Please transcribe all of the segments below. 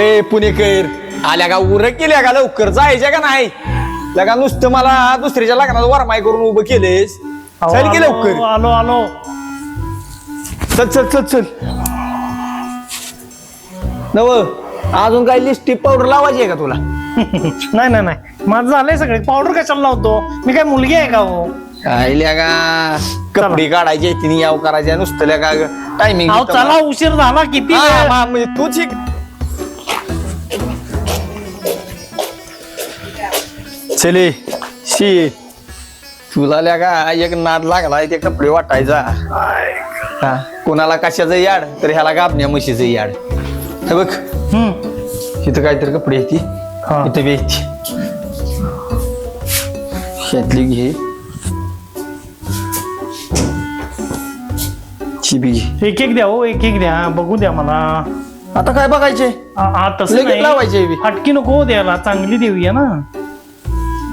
अय पुणेकर आल्या का उरक केल्या का लवकर? जायच्या का नाही? लगा नुसतं मला दुसऱ्याच्या लग्नात वरमाय करून उभं केलेस चल की लवकर. आलो आलो. चल चल चल चल. नव अजून काही लिस्टिक पावडर लावायची आहे का तुला? नाही नाही नाही. माझं झालंय सगळे. पावडर कशाला लावतो? मी काय मुलगी आहे का हो? काय का कपडे काढायचे तिने याव करायचे नुसतं लगा टायमिंग अहो चला उशीर झाला किती वेळ? म्हणजे तूच एक चले शी. तुला लगा एक नाद लागलाय ते कपडे वाटायचा. हा, कोणाला कशाचं याड तर ह्याला गाबण्या म्हशीचं याड. हे बघ. हम्म. इथं काहीतरी कपडे आहेत ती. हा. इथं बी आहेत ती. ह्यातली घे. ची बी घे. एक एक द्या हो एक एक द्या. बघू द्या मला. आता काय बघायचे आ- आ, तसं लगेच लावायची बी. हटकी नको हो द्यायला चांगली देऊया ना.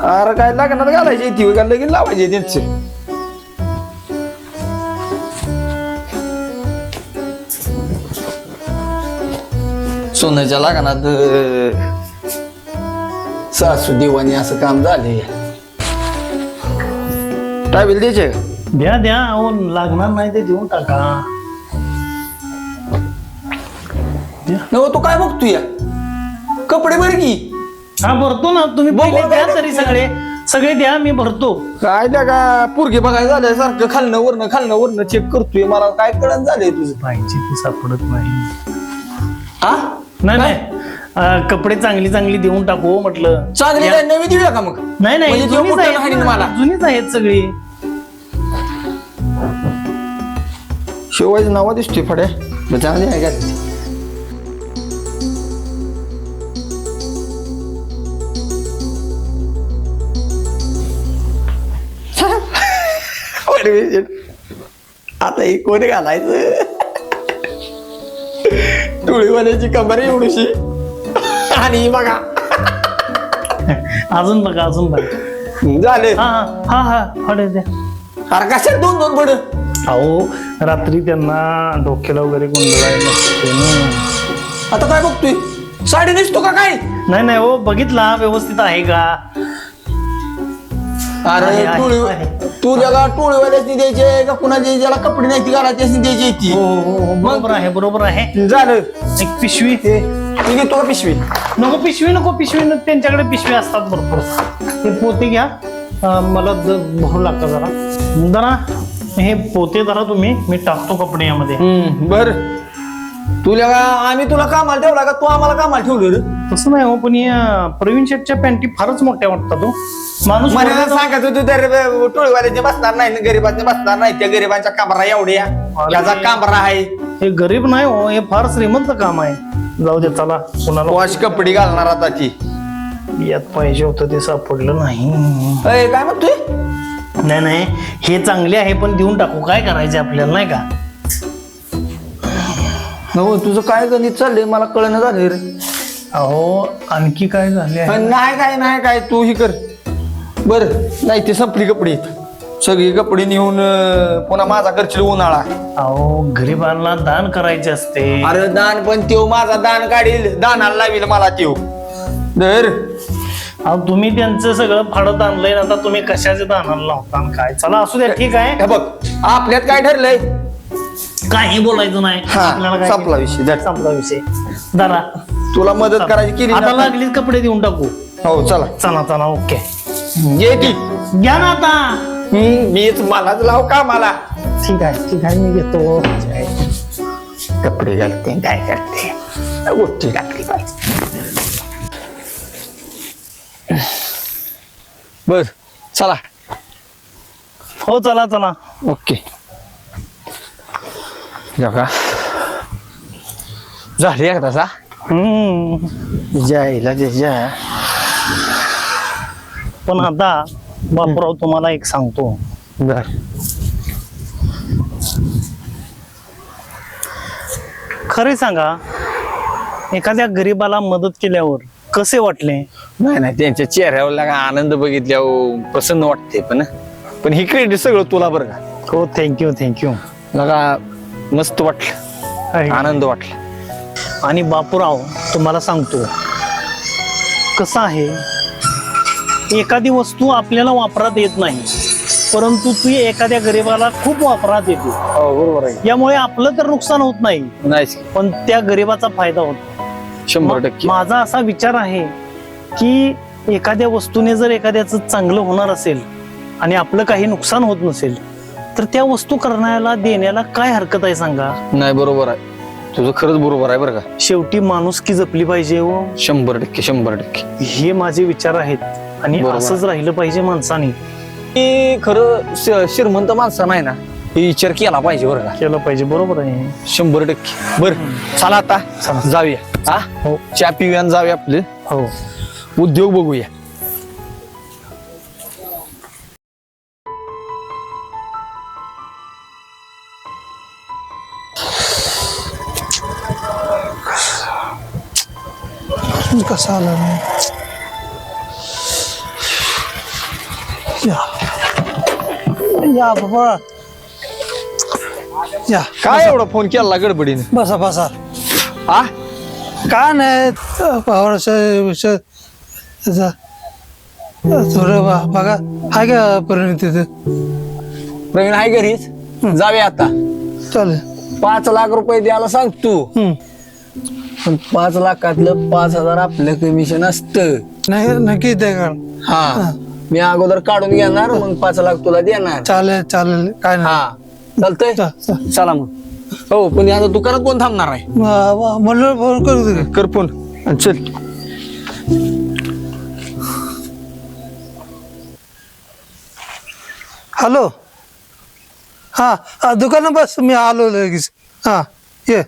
अरे काय लग्नात घालायची ती? का लगेच लावायची त्यांचे सोन्याच्या लग्नात सासू दिवाणी असं काम झाले. टायबेल द्यायचे? का? द्या द्या. अहो लागणार नाही ते देऊन टाका. नव तू काय बघतो या कपडे बरे की. हा भरतो ना. तुम्ही पहिले द्या तरी सगळे. सगळे द्या मी भरतो. काय त्या का पुरगे बघायला झालंय सारखं खालनं वरनं खालनं वरनं चेक करतोय. मला काय कळण झालंय तुझं? पाहिजे ती सापडत नाही. हा? नाही नाही. अं, कपडे चांगली चांगली देऊन टाकू हो म्हटलं. चांगली काय नवी देऊया का मग? नाही नाही म्हणजे जुनीच आहेत ना, मला. जुनीच आहेत सगळी. शिवायचं नावा दिसतोय फड्या मग चांगली आहे का? Permission. आता हे कोणी घालायचं? टोळीवाल्याची कबर एवढीशी. आणि बघा. अजून बघा अजून बघा. झाले. हा हा हा हा द्या. अरे कशात दोन दोन बड अहो रात्री त्यांना डोक्याला वगैरे ना. आता काय बघतोय? साडी नेसतो का काय? नाही नाही हो बघितला व्यवस्थित आहे का? अरे टोळी. तू जगा टोळीवाल्याची द्यायचे का? कुणाची? ज्याला कपडे नाही ती घालायची द्यायची ती. हो हो हो बरोबर आहे बरोबर आहे. झालं. एक पिशवी. मी घेतो का पिशवी? नको पिशवी नको पिशवी त्यांच्याकडे पिशवी असतात भरपूर. ते पोते घ्या. अं, मला भरू लागतं जरा. जरा हे पोते धरा तुम्ही. मी टाकतो कपडे यामध्ये. बर. तुला का आम्ही तुला कामाला ठेवला का? तू आम्हाला कामाला ठेवलं रे. तसं नाही हो पण या प्रवीण शेटच्या पॅन्टी फारच मोठ्या वाटतात हो. माणूस मला वरनं- सांगत होतो तर टोळीवाल्याचे बसणार नाही गरीबाचे बसणार नाही त्या गरीबांच्या कामरा एवढ्या. याचा कामरा आहे. हे गरीब नाही हो हे फार श्रीमंत काम आहे. जाऊ दे चला. कुणाला वॉश कपडे घालणार आता ती. यात पाहिजे होतं ते सापडलं नाही. अय, काय म्हणतोय? नाही नाही हे चांगले आहे पण देऊन टाकू. काय करायचे आपल्याला नाही का? हो तुझं काय गणित चाललंय? मला कळणं झालंय रे. अहो आणखी काय झाले आहे नाही काय नाही काय? तू ही कर. बर नाही ते संपली कपडे. सगळी कपडे नेऊन अं, पुन्हा माझा करशील उन्हाळा. अहो गरीबांना दान करायचे असते. अरे दान पण त्यो माझा दान काढील. दानाला लावील मला त्यो धर. अहो तुम्ही त्यांचं सगळं फाडत आणलंय ना आता तुम्ही कशाचे दानाला लावता आणि काय? चला असू द्या ठीक आहे. हे बघ आपल्यात काय ठरलंय? काही बोलायचं नाही. हा, आपल्याला काय- संपला विषय, धर. संपला विषय. जरा तुला मदत करायची केली आता ना? लागलीच कपडे देऊन टाकू. हो चला. चला चला ओके. ये की. घ्या ना आता. हम्म, मीच मलाच लाव का मला ठीक आहे ठीक आहे मी घेतो. कपडे घालते काय करते? गोष्टी टाकली पाहिजे बर चला. हो चला चला. ओके. का झाली एकदाचा हम्म जायला त्याच्या पण आता बापूराव तुम्हाला एक सांगतो बर खरे सांगा एखाद्या गरीबाला मदत केल्यावर कसे वाटले? नाही नाही त्यांच्या चेहऱ्यावर लागा आनंद बघितल्यावर प्रसन्न वाटते पण पण हे क्रेडिट सगळं तुला बरं का? हो थँक्यू थँक्यू लगा मस्त वाटलं. आनंद वाटला. आणि बापूराव तुम्हाला सांगतो कसं आहे एखादी वस्तू आपल्याला वापरात येत नाही परंतु ती एखाद्या गरीबाला खूप वापरात येते. हो बरोबर आहे. यामुळे आपलं तर नुकसान होत नाही पण त्या गरीबाचा फायदा होतो. शंभर टक्के. माझा असा विचार आहे की एखाद्या वस्तूने जर एखाद्याचं चांगलं होणार असेल आणि आपलं काही नुकसान होत नसेल तर त्या वस्तू करण्याला देण्याला काय हरकत आहे सांगा? नाही बरोबर आहे. तुझं खरंच बरोबर आहे बरं का. शेवटी माणूस की जपली पाहिजे हो. शंभर टक्के शंभर टक्के. हे माझे विचार आहेत. आणि बरोबर. असंच राहिलं पाहिजे माणसाने. हे खरं श- श्रीमंत माणसं नाही ना हे विचार केला पाहिजे बरं का. केलं पाहिजे बरोबर आहे. शंभर टक्के. बर चला आता जाऊया. हा? हो. चहा पिऊया आणि जाऊया आपले. हो. उद्योग बघूया. कसा आला नाही या। या बाबा। या काय एवढा फोन केला गडबडीने? बसा बसा। हा काय नाही? पावराच्या थोडं बा- बघा. हाय का परिणित तिथे प्रवीण आहे घरीच? जाऊया आता. चालेल. पाच लाख रुपये द्यायला सांग तू. हम्म. पण पाच लाखातलं पाच हजार आपलं कमिशन असतं. नाही नक्की ते का हा. मी अगोदर काढून घेणार मग पाच लाख तुला देणार. चालेल चालेल. काय नाही. हा. चालतंय? चा- चला मग. हो पण आता दुकानात कोण थांबणार आहे? म्हणलं फोन करू दे. कर फोन. आणि चल. हॅलो. हा हा, दुकानात बस मी आलो लगेच. हा ये.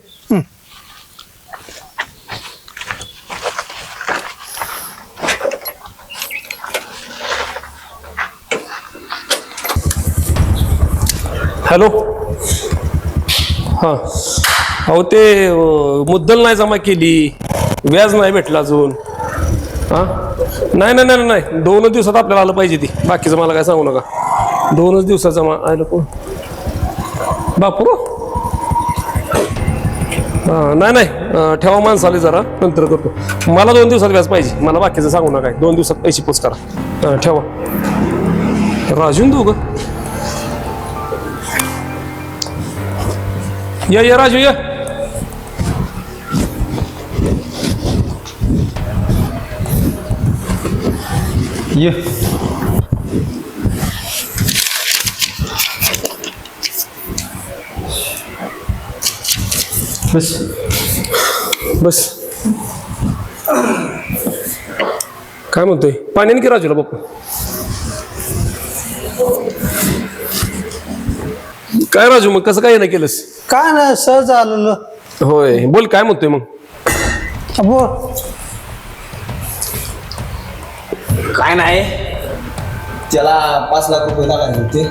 हॅलो. हां. अहो ते मुद्दल नाही जमा केली. व्याज नाही भेटलं अजून. हां? नाही नाही नाही नाही. दोनच दिवसात आपल्याला आलं पाहिजे ती. बाकीचं मला काय सांगू नका. दोनच दिवसात जमा आलं कोण? बापू नाही नाही. ठेवा माणसाला जरा. नंतर करतो. मला दोन दिवसात व्याज पाहिजे. मला बाकीचं सांगू नका. दोन दिवसात पैसे पोच करा. ठेवा. राजून दोघं? या या राजू या ये बस बस काय म्हणतोय पाण्याने की राजूला बापू काय राजू मग कसं काय नाही केलंस काय नाही सहज आलेलो होय बोल काय म्हणतोय मग? बोल काय नाही. त्याला पाच लाख रुपये लागायचे होते.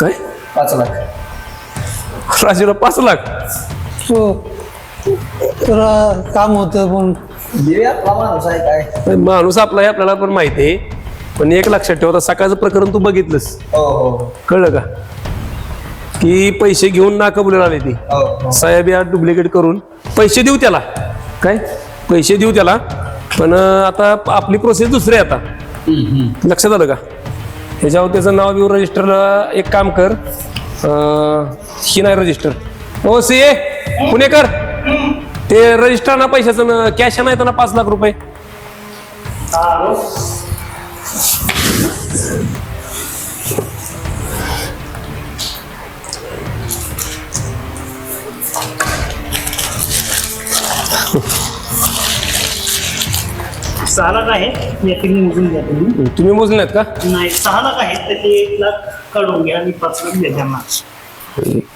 काय? पाच लाख. राजूला पाच लाख? हो. तुला काम होतं पण देऊया माणूस आहे काय? माणूस आपला आहे आपल्याला पण माहिती आहे. पण एक लक्षात ठेवता सकाळचं प्रकरण तू बघितलंस. हो हो. कळलं का? की पैसे घेऊन ना कबुल आले ती. हो साहेब या डुप्लिकेट करून पैसे देऊ त्याला. काय? पैसे देऊ त्याला. पण आता आपली प्रोसेस दुसरी आता. लक्षात आलं का? ह्याच्यावर त्याचं नाव बिव रजिस्टर एक काम कर. ही नाही रजिस्टर हो सी ए पुणेकर ते रजिस्टर ना पैशाचं कॅश नाही ना पाच लाख रुपये. सहा लाख आहे. यातील मोजून घ्या तुम्ही तुम्ही मोजले का? नाही सहा लाख आहेत त्याचे एक लाख काढून घ्या आणि पाच लाख द्या त्यांना.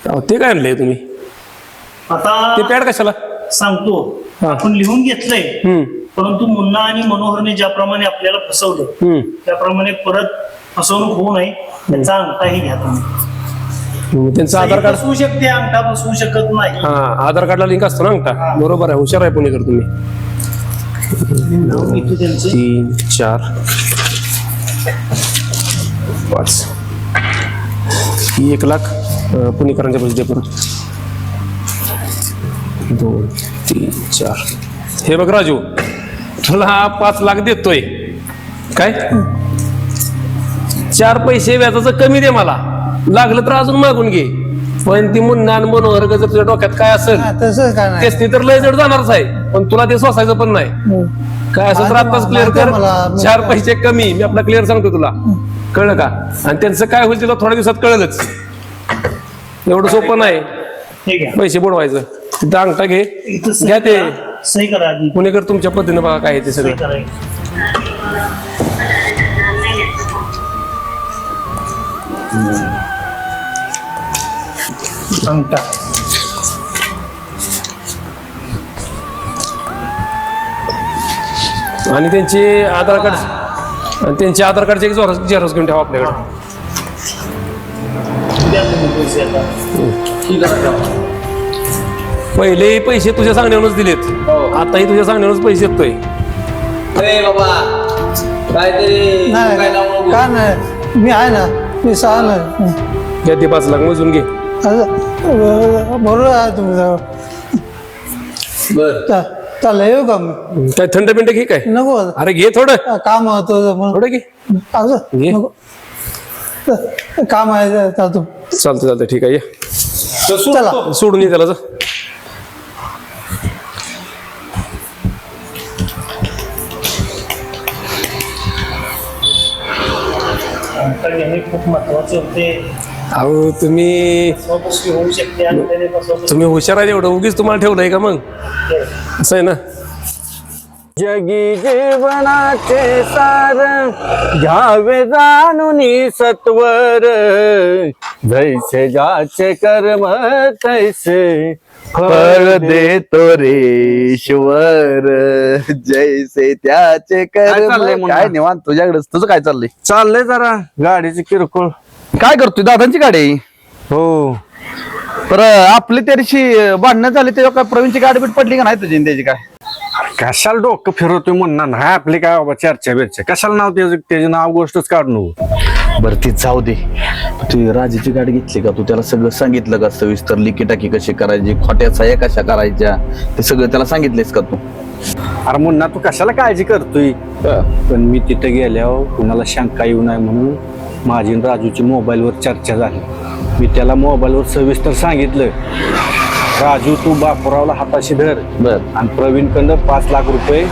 अहो, ते काय आणलंय तुम्ही? ते आता पॅड कशाला? सांगतो. हा. आपण लिहून घेतलंय. हम्म. परंतु मुन्ना आणि मनोहरने ज्याप्रमाणे आपल्याला फसवलं हम्म. त्याप्रमाणे परत फसवणूक होऊ नये त्याचा अंगठाही घ्या तुम्ही. हम्म, त्यांचं आधार कार्ड फसवू शकते अंगठा फसवू शकत नाही. हा आधार कार्डला लिंक असतो ना अंगठा? बरोबर आहे हुशार आहे पुणेकर तुम्ही. त्यांचं तीन चार. पाच. ही एक लाख पुणेकरांच्या पैसे दोन तीन चार. हे बघ राजू तुला पाच लाख देतोय. काय? चार पैसे व्याजाचं कमी दे मला. लागलं तर अजून मागून घे. पण ती मुन्ना आणि मनोहर जर तुझ्या डोक्यात काय असेल? हा, तसं काय नाही. तेच ते तर लय जड जाणारच आहे. पण तुला ते सोसायचं पण नाही. काय असं तर आताच क्लिअर माहिती कर. मला- चार पैसे कमी मी आपला क्लिअर सांगतो तुला. कळलं का? आणि त्यांचं काय होईल तुला थोड्या दिवसात कळलंच. एवढं सोपं नाही. हे पैसे बुडवायचं. तिथं अंगठा घे. इथं सही घ्या ते. करा. सही करा आधी. पुणेकर तुमच्या पद्धतीनं बघा काय आहे ते सही सगळं करा अंगठा आणि त्यांचे आधार कार्ड आणि त्यांचे आधार कार्डचे एक झेरॉक्स झेरॉक्स घेऊन ठेवा आपल्याकडे. पहिले पैसे तुझ्या सांगण्यावरूनच दिलेत. आताही तुझ्या सांगण्यावरूनच पैसे देतोय काहीतरी नाही काय नाही मी आहे ना मी सहा नाही घ्या ते पाच लाख मोजून घे. बरोबर आहे तुमचं बर चा- येऊ का काय थंड बिंड घे काय नको आता. अरे घे थोडं काम होतं म्हणून थोडं घे असं ये. नको काम आहे चालतो चालतं चालतं ठीक आहे ये. चला सोडून ये त्याला जा. अंगठा घेणे खूप महत्वाचे होते अहो तुम्ही फसवणूक होऊ शकते आणि त्याने फसवणूक तुम्ही हुशार आहे एवढं उगीच तुम्हाला ठेवलंय का मग? असं आहे ना? जगी जीवनाचे सार घ्यावे जाणून सत्वर. जैसे ज्याचे कर्म तैसे फळ देतो रेश्वर जैसे त्याचे काय कर्म काय निवांत? तुझ्याकडे तुझं काय चाललंय? चाललंय जरा गाडीची किरकोळ. काय करतोय? दादांची गाडी? हो. तर आपली त्या दिवशी भांडणं झाली तेव्हा काय प्रवीणची गाडी बीट पडली का नाही तुझी त्याची काय? कशाला डोकं फिरवतोय म्हणणार नाही आपली काय बाबा चर्चा बिर्चा. कशाला नाव त्याचं त्याचं नाव गोष्टच नको. बरं ती जाऊ दे. तू राजाची गाडी घेतली का? तू त्याला सगळं सांगितलं का? सविस्तर लिकी टाकी कशी करायची? खोट्या साया कशा करायच्या? ते सगळं त्याला सांगितलेस का तू? अरे मुन्ना तू कशाला काळजी करतोय? पण मी तिथे गेल्यावर कुणाला शंका येऊ नये म्हणून माझी आणि राजूची मोबाईलवर चर्चा झाली. मी त्याला मोबाईलवर सविस्तर सांगितलं राजू तू बापुरावला हाताशी धर बर. आणि प्रवीण कंद पाच लाख रुपये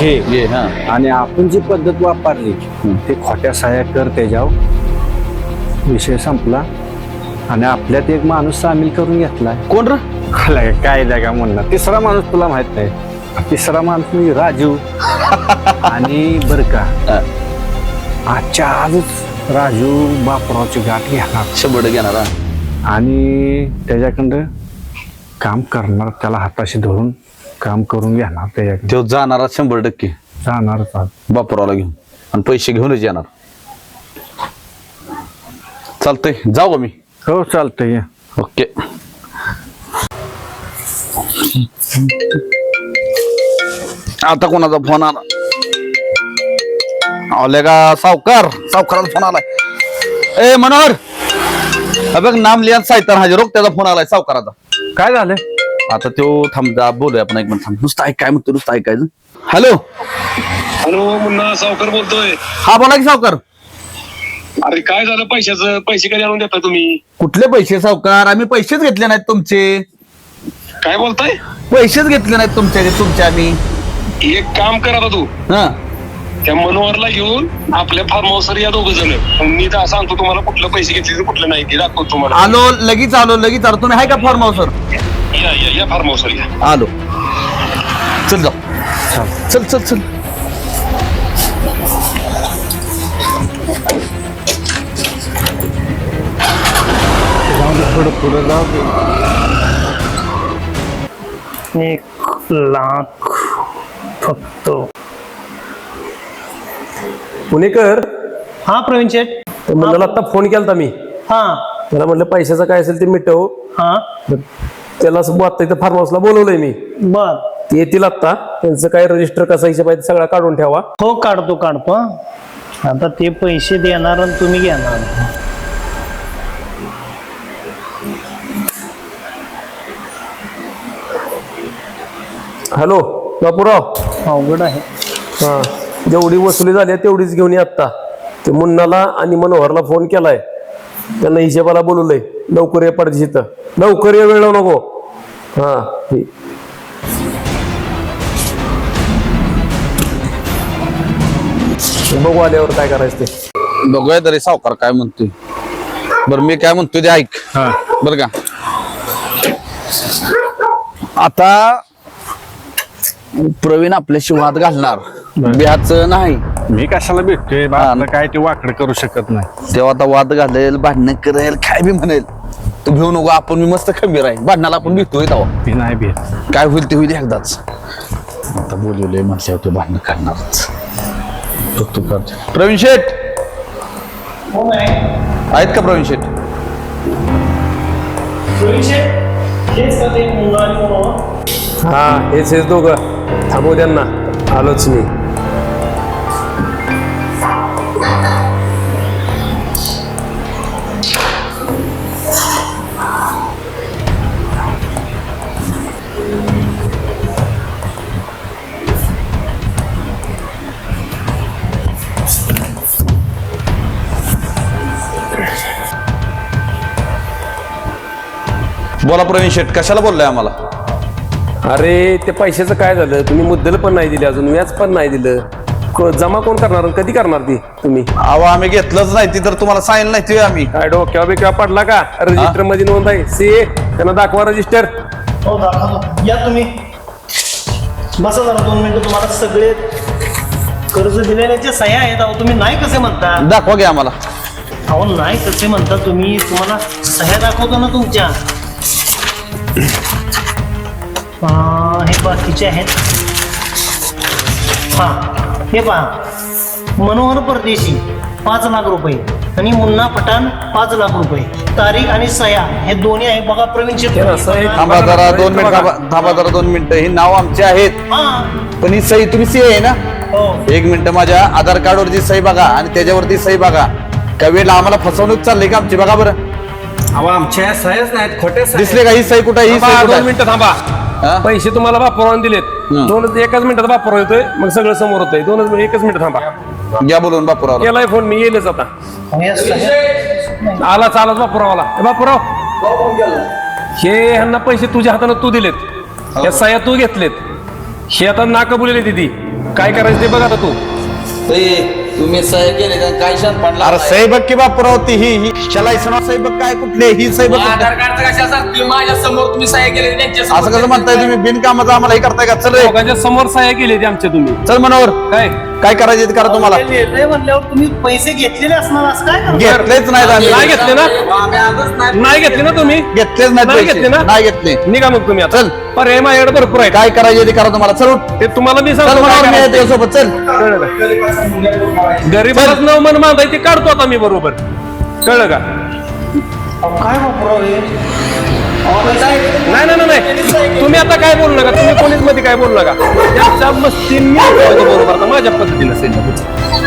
घे. हा. आणि आपण जी पद्धत वापरली ते खोट्या साया कर त्याच्यावर. विषय संपला आणि आपल्यात एक माणूस सामील करून घेतलाय. कोण र? काय काय जागा म्हणणार तिसरा माणूस तुला माहीत नाही. तिसरा माणूस मी राजू. आणि बर का आजच्या आजच राजू बापरावची गाठ घेणार. शंभर घेणार हा. आणि त्याच्याकडं काम करणार त्याला हाताशी धरून काम करून घेणार त्याच्याकडे तो जाणारा शंभर टक्के. जाणारच आज. बापुराला घेऊन. आणि पैसे घेऊनच येणार. चालतंय जाऊ का मी? हो चालतंय. ये. ओके. आता कोणाचा फोन आला? आले का सावकार. सावकाराचा फोन आलाय. ए मनोहर. हा बघ नाम लिहा सायतान हाजीर रोग त्याचा फोन आलाय सावकाराचा. काय झालं आता तो थांब जा बोलूया आपण एक मिनिट थांब. नुसतं ऐक काय म्हणतो नुसतं ऐकायचं. हॅलो हॅलो मुन्ना सावकर बोलतोय. हा बोला की सावकार. अरे काय झालं पैशाचं? पैसे कधी आणून देता तुम्ही? कुठले पैसे सावकार? आम्ही पैसेच घेतले नाहीत तुमचे. काय बोलताय? पैसेच घेतले नाहीत तुमचे तुमचे आम्ही. एक काम कर आता तू. हा. त्या मनोहरला घेऊन आपल्या फार्म हाऊसवर या दोघ जण. मी तर सांगतो तुम्हाला कुठलं पैसे घेतले कुठलं नाही ते दाखवतो तुम्हाला. आलो लगेच आलो लगेच आलो. तुम्ही आहे का फॉर्म हाऊसवर या या फार्म हाऊसवर या. आलो. चल जाऊ. चल चल चल. जाऊ एक लाख फक्त. पुणेकर. हा प्रवीण शेठ. म्हणलं आता फोन केला मी. हा. त्याला म्हटलं पैशाचं काय असेल ते मिटव. हा. त्याला आता इथं फार्म हाऊसला बोलवलंय मी. बर. ते येतील आता त्यांचं काय रजिस्टर कसा हिशोब आहे सगळा काढून ठेवा. हो काढतो काढतो. आता ते पैसे देणार आणि तुम्ही घेणार. हॅलो बापूराव. अवघड आहे. हा. जेवढी वसुली झाली आहे तेवढीच घेऊन ये आत्ता. ते मुन्नाला आणि मनोहरला फोन केलाय. त्यांना हिशेबाला बोलवलंय लवकर ये पडते इथं. लवकर ये वेळ नको. हा बघू आल्यावर काय करायचं ते. बघूया तरी सावकार काय म्हणतोय. बरं मी काय म्हणतोय ते ऐक. बर का? आता प्रवीण आपल्याशी वाद घालणार. बिहाच नाही. मी कशाला भेटतोय? बा, आपलं काय ते वाकड करू शकत नाही. तेव्हा आता वाद घालेल भांडणं करेल काय बी म्हणेल. तू घेऊ नको आपण मी मस्त खंबीर आहे. भांडणाला आपण भेटतोय तेव्हा. मी नाही भेट. काय होईल ते होईल एकदाच. आता बोलवलंय म्हटल्यावर तो भांडणं करणारच बघतो करतो. प्रवीण शेठ! आहेत का प्रवीण शेठ? हा हेच हेच दोघं. ታቦደና አሎችኒ बोलापुरा शेट कशाला बोललाय आम्हाला अरे ते पैशाचं काय झालं? तुम्ही मुद्दल पण नाही दिले अजून व्याज पण नाही दिलं. क- जमा कोण करणार आणि कधी करणार ती तुम्ही? अहो आम्ही घेतलंच नाही ती तर तुम्हाला सांगितलं नाही ते आम्ही. काय डोक्यावर बिक्या पडला का? रजिस्टरमध्ये नोंद आहे. सी त्यांना दाखवा रजिस्टर. हो या तुम्ही. बसा जरा दोन मिनिटं तुम्हाला सगळे कर्ज दिलेल्याचे सह्या आहेत. अहो तुम्ही नाही कसे म्हणता? दाखवा घ्या आम्हाला. अहो नाही कसे म्हणता तुम्ही? तुम्हाला सह्या दाखवतो ना तुमच्या. हे बाकीचे आहेत. हा हे पहा मनोहर परदेशी पाच लाख रुपये. आणि मुन्ना पठाण पाच लाख रुपये. तारीख आणि सह्या हे दोन्ही आहे बघा प्रवीण. थांबा जरा दोन मिनिट थांबा जरा दोन मिनिटं. ही नाव आमची आहेत. हा. पण ही सही तुम्ही सी आहे ना? हो. एक मिनिट माझ्या आधार कार्डवरची सही बघा आणि त्याच्यावरती सही बघा. काही वेळेला आम्हाला फसवणूक चालली का आमची? बघा बरं. अहो आमच्या सह्याच नाहीत खोटे दिसले का? ही सही कुठं आहे? ही दोन? मिनिटं थांबा. हा? पैसे तुम्हाला बापरावून दिलेत. दोन एकाच मिनिटात बापराव येतोय मग सगळं समोर होतंय. दोनच मिनिट एकच मिनिट थांबा. घ्या बोलून बापूराव केलाय फोन मी येईलच आता. आलाच आलाच बापराव आला ए, बापराव हे ह्यांना पैसे तुझ्या हाताने तू दिलेत. या सह्या तू घेतलेत. हे आता नाकबुलेले दिदी. काय करायचं ते बघ आता तू. तुम्ही सही केले का? काय शान पडला अरे सही बघ की बापूराव ती ही ही लायसन सही बघ काय कुठले? ही सही बघ कुठले? माझ्यासमोर तुम्ही सह्या केले त्यांच्या असं कसं म्हणताय तुम्ही? बिनकामाचं आम्हाला हे करताय का? चल रे. दोघांच्या समोर सह्या केली आमच्या तुम्ही. चल मनोहर. काय? काय करायचे ते करा तुम्हाला. म्हणल्यावर तुम्ही पैसे घेतलेले असणार असं काय? घेतलेच नाहीत आम्ही. नाही घेतले ना? नाही घेतले ना तुम्ही? घेतलेच नाही. घेतले ना? नाही घेतले. निघा मग तुम्ही आता. चल. पर्याय माझ्याकडे भरपूर आहे काय करायचे ते करा तुम्हाला. चल. उठ. ते तुम्हाला मी चल सांगतो मी. येतो सोबत चल कळलं का गरीबालाच न मन बांधाय ते काढतो आता मी बरोबर. कळलं का? काय? नाही नाही नाही तुम्ही आता काय बोलू नका? तुम्ही पोलीसमध्ये काय बोलू नका. त्यांच्या मस्ती मी ठेवतो बरोबर. आता माझ्या पद्धतीनं असेल.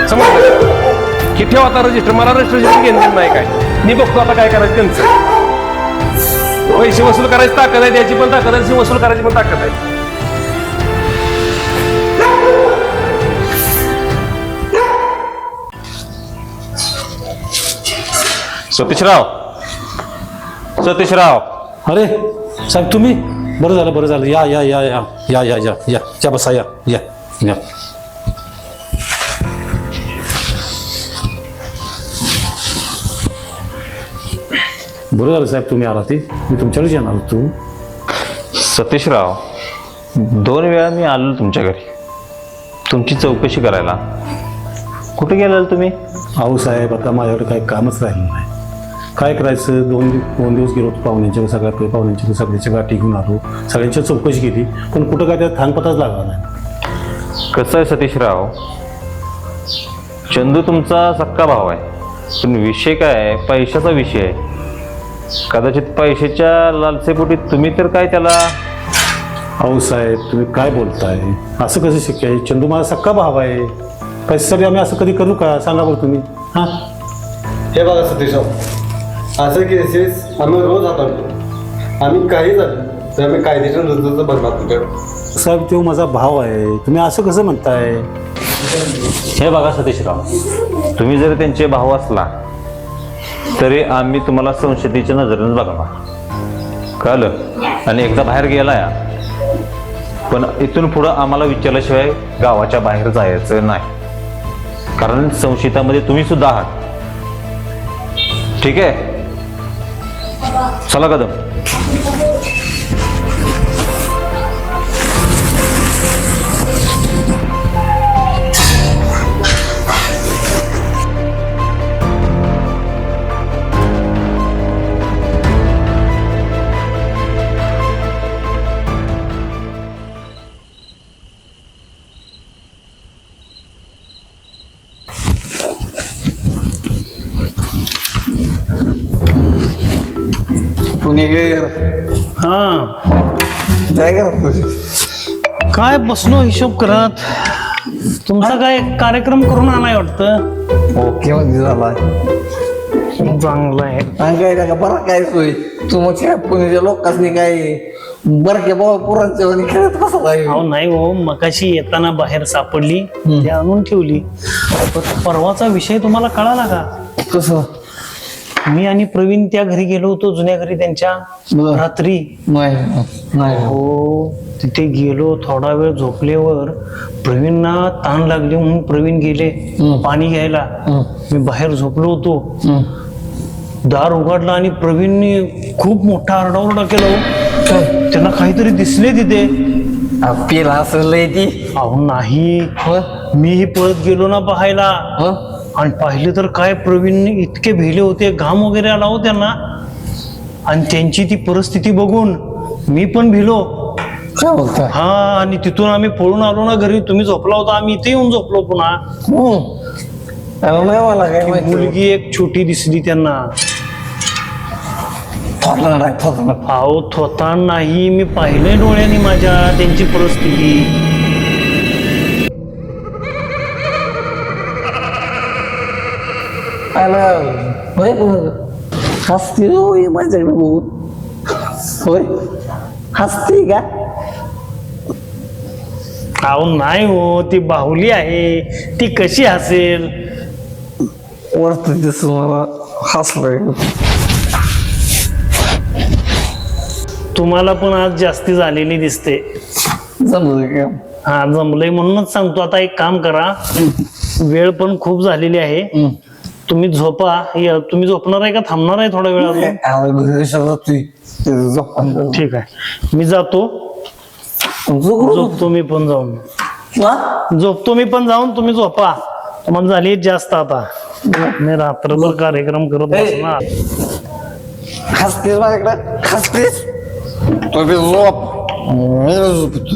समजलं? की ठेव आता रजिस्टर मला रजिस्ट्रेशन घेणं देणं नाही काय. मी बघतो आता काय करायचं त्यांचं. पैसे वसूल करायची ताकद आहे त्याची पण ताकद आहे वसूल करायची पण ताकद आहे. सतीशराव. सतीशराव. अरे साहेब तुम्ही? बरं झालं बरं झालं. या या या या या या या या. या बसा या या या. बरं झालं साहेब तुम्ही आला ते. मी तुमच्याकडे येणार होतो. सतीशराव दोन वेळा मी आलो तुमच्या घरी. तुमची चौकशी करायला. कुठे गेलाल तुम्ही? अहो साहेब आता माझ्याकडे काही कामच राहिलं नाही. काय करायचं? दोन दोन दिवस गेलो होतो पाहुण्यांच्या सगळ्या पाहुण्यांच्या सगळ्याच्या गाठी घेऊन आलो. सगळ्यांच्या चौकशी केली पण कुठं काय त्यात थांगपताच लागला नाही. कसं आहे सतीशराव? चंदू तुमचा सक्का भाव आहे. पण विषय काय आहे? पैशाचा विषय आहे. कदाचित पैशाच्या लालसेपोटी तुम्ही तर काय त्याला? अहो साहेब तुम्ही काय बोलताय? असं कसं शक्य आहे? चंदू माझा सक्का भाव आहे. पैशासाठी आम्ही असं कधी करू का? सांगा बरं तुम्ही. हां? हे बघा सतीशराव असं केसेस आम्ही रोज हाताळतो. आम्ही काही झालं तर आम्ही कायदेशीर रद्दचं बनणार तुमच्याकडे साहेब तो माझा भाव आहे. तुम्ही असं कसं म्हणताय? हे बघा सतीशराव तुम्ही जर त्यांचे भाऊ असला तरी आम्ही तुम्हाला संशतीच्या नजरेनं बघणार. कळलं? आणि एकदा बाहेर गेलाय पण इथून पुढं आम्हाला विचारल्याशिवाय गावाच्या बाहेर जायचं नाही. कारण संशयितामध्ये तुम्ही सुद्धा आहात. ठीक आहे? चला कदम. पुणेकर. हां. काय करतो काय बसलो हिशोब करत? तुमचा काय कार्यक्रम करून आलाय वाटतं? ओके म्हणजे झाला. चांगलं आहे. काय का बरं काय सोय? तू मग काय पुण्याच्या लोकांनी काय बरं के बाबा पुरांच्या वाणी खेळत कसं काय अहो नाही हो मकाशी येताना बाहेर सापडली ते आणून ठेवली. पण परवाचा विषय तुम्हाला कळाला का? कसं? मी आणि प्रवीण त्या घरी गेलो होतो जुन्या घरी त्यांच्या. रात्री. नाही नाही. हो तिथे गेलो थोडा वेळ झोपल्यावर प्रवीणना ताण लागली म्हणून प्रवीण गेले पाणी घ्यायला. मी बाहेर झोपलो होतो. दार उघडला आणि प्रवीणने खूप मोठा आरडाओरडा केला हो. त्यांना काहीतरी दिसले तिथे. पेला असेल लय ती. अहो नाही. हो? मीही पळत गेलो ना पाहायला. हो? आणि पाहिले तर काय प्रवीण इतके भिले होते घाम वगैरे आला हो त्यांना. आणि त्यांची ती परिस्थिती बघून मी पण भिलो. काय बोलताय हा आणि तिथून आम्ही पळून आलो ना घरी. तुम्ही झोपला होता आम्ही इथे येऊन झोपलो पुन्हा. त्याला नाही मला काय माहिती? मुलगी एक छोटी दिसली त्यांना. थोडला नाही थोडला अहो थोता नाही. मी पाहिलंय डोळ्यांनी माझ्या त्यांची परिस्थिती. आला. होय हसते होय माझ्याकडे बघून. होय. हसते का? अहो नाही हो ती बाहुली आहे. ती कशी हसेल? वरत दिसून मला हसलोय. तुम्हाला पण आज जास्ती झालेली दिसते. जमलं का? हा जमलंय म्हणूनच सांगतो. आता एक काम करा. वेळ पण खूप झालेली आहे. तुम्ही झोपा. या, तुम्ही झोपणार आहे का? थांबणार आहे थोडा वेळ अजून ठीक आहे. मी जातो. झोपतो मी पण जाऊन. झोपतो मी पण जाऊन तुम्ही झोपा. तुम्हाला झाली जास्त आता. मी रात्रभर कार्यक्रम करत बसणार. हसतेस माझ्याकडे हसतेस तो बी झोप. मी झोपतो.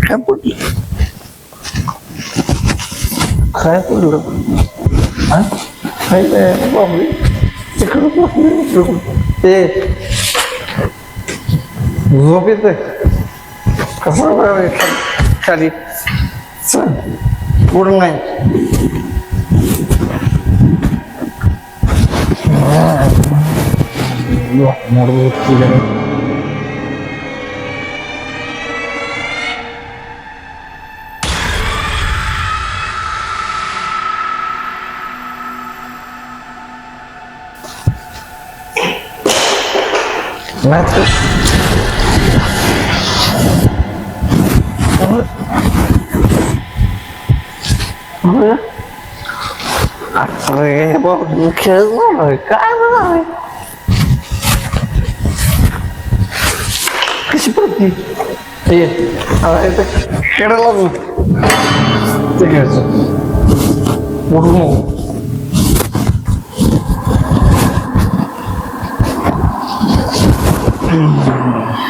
काय पडलं काय पडलं हा? काय नाही, बापरे. तिकडं पडलं, ते झोप येते कसं बरं खाली- खाली चल good night metros. Aqui é bom, não quero não, cara. Que se pode? E, agora, quero logo. Tem que é Morro, morro. Oh,